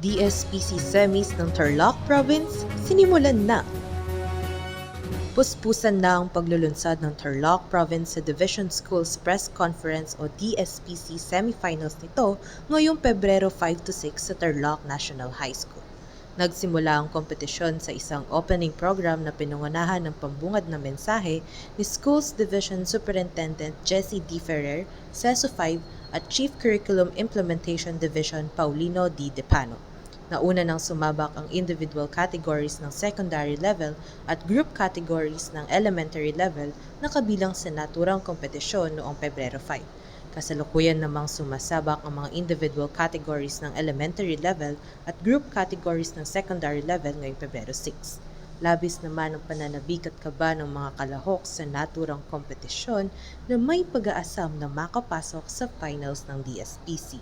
DSPC Semis ng Tarlac Province sinimulan na. Puspusan na ang paglulunsad ng Tarlac Province sa Division Schools Press Conference o DSPC semifinals nito ngayong Pebrero 5 to 6 sa Tarlac National High School. Nagsimula ang kompetisyon sa isang opening program na pinungunahan ng pambungad na mensahe ni Schools Division Superintendent Jessie D. Ferrer, CESO 5 at Chief Curriculum Implementation Division Paulino D. Depano. Nauna nang sumabak ang individual categories ng secondary level at group categories ng elementary level na kabilang sa naturang kompetisyon noong Pebrero 5. Kasalukuyan namang sumasabak ang mga individual categories ng elementary level at group categories ng secondary level ngayong Pebrero 6. Labis naman ang pananabik at kaba ng mga kalahok sa naturang kompetisyon na may pag-aasam na makapasok sa finals ng DSPC.